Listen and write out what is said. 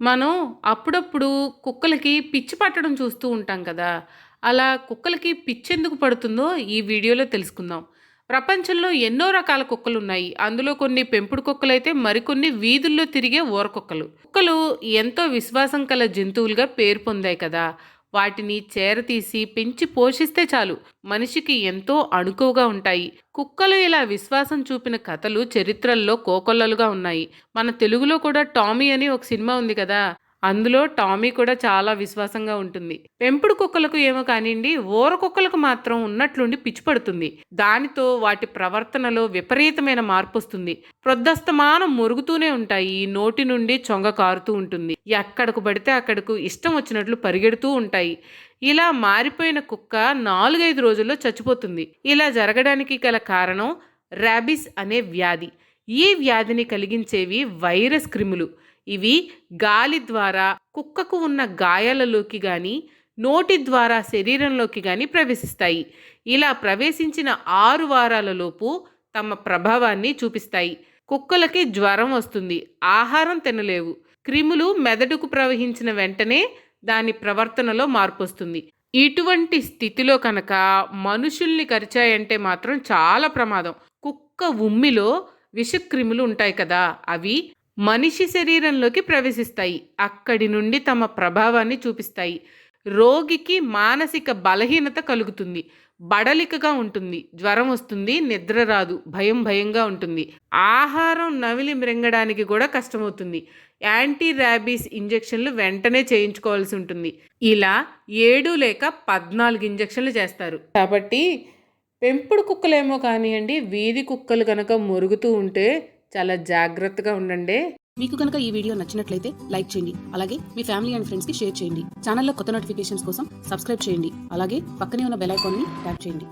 మనం అప్పుడప్పుడు కుక్కలకి పిచ్చి పట్టడం చూస్తూ ఉంటాం కదా! అలా కుక్కలకి పిచ్చి ఎందుకు పడుతుందో ఈ వీడియోలో తెలుసుకుందాం. ప్రపంచంలో ఎన్నో రకాల కుక్కలు ఉన్నాయి అందులో కొన్ని పెంపుడు కుక్కలైతే మరికొన్ని వీధుల్లో తిరిగే ఊరకుక్కలు. కుక్కలు ఎంతో విశ్వాసం కల జంతువులుగా పేరు పొందాయి కదా! వాటిని చేరతీసి పెంచి పోషిస్తే చాలు మనిషికి ఎంతో అణుకువగా ఉంటాయి. కుక్కలు ఇలా విశ్వాసం చూపిన కథలు చరిత్రల్లో కోకొల్లలుగా ఉన్నాయి. మన తెలుగులో కూడా 'టామీ' అని ఒక సినిమా ఉంది కదా! అందులో టామీ కూడా చాలా విశ్వాసంగా ఉంటుంది. పెంపుడు కుక్కలకు ఏమో కానివండి ఊర కుక్కలకు మాత్రం ఉన్నట్లుండి పిచ్చి పడుతుంది. దానితో వాటి ప్రవర్తనలో విపరీతమైన మార్పు వస్తుంది ప్రొద్దస్తమానం మురుగుతూనే ఉంటాయి. నోటి నుండి చొంగ కారుతూ ఉంటుంది. ఎక్కడకు పడితే అక్కడకు ఇష్టం వచ్చినట్లు పరిగెడుతూ ఉంటాయి. ఇలా మారిపోయిన కుక్క నాలుగైదు రోజుల్లో చచ్చిపోతుంది. ఇలా జరగడానికి గల కారణం ర్యాబిస్ అనే వ్యాధి. ఈ వ్యాధిని కలిగించేవి వైరస్ క్రిములు. ఇవి గాలి ద్వారా కుక్కకు ఉన్న గాయాలలోకి కానీ నోటి ద్వారా శరీరంలోకి కానీ ప్రవేశిస్తాయి. ఇలా ప్రవేశించిన ఆరు వారాలలోపు తమ ప్రభావాన్ని చూపిస్తాయి. కుక్కలకి జ్వరం వస్తుంది. ఆహారం తినలేవు. క్రిములు మెదడుకు ప్రవహించిన వెంటనే దాని ప్రవర్తనలో మార్పు వస్తుంది ఇటువంటి స్థితిలో కనుక మనుషుల్ని కరిచాయంటే మాత్రం చాలా ప్రమాదం. కుక్క ఉమ్మిలో విషక్రిములు ఉంటాయి కదా! అవి మనిషి శరీరంలోకి ప్రవేశిస్తాయి. అక్కడి నుండి తమ ప్రభావాన్ని చూపిస్తాయి. రోగికి మానసిక బలహీనత కలుగుతుంది. బడలికగా ఉంటుంది. జ్వరం వస్తుంది. నిద్ర రాదు. భయం భయంగా ఉంటుంది. ఆహారం నమిలి మ్రింగడానికి కూడా కష్టమవుతుంది. యాంటీ ర్యాబీస్ ఇంజెక్షన్లు వెంటనే చేయించుకోవాల్సి ఉంటుంది. ఇలా ఏడు లేక పద్నాలుగు ఇంజెక్షన్లు చేస్తారు. కాబట్టి పెంపుడు కుక్కలేమో కానివ్వండి వీధి కుక్కలు కనుక మురుగుతూ ఉంటే చాలా జాగ్రత్తగా ఉండండి. మీకు కనుక ఈ వీడియో నచ్చినట్లయితే లైక్ చేయండి అలాగే మీ ఫ్యామిలీ అండ్ ఫ్రెండ్స్కి షేర్ చేయండి. ఛానల్లో కొత్త నోటిఫికేషన్స్ కోసం సబ్స్క్రైబ్ చేయండి అలాగే పక్కనే ఉన్న బెల్ ఐకాన్ని ట్యాప్ చేయండి.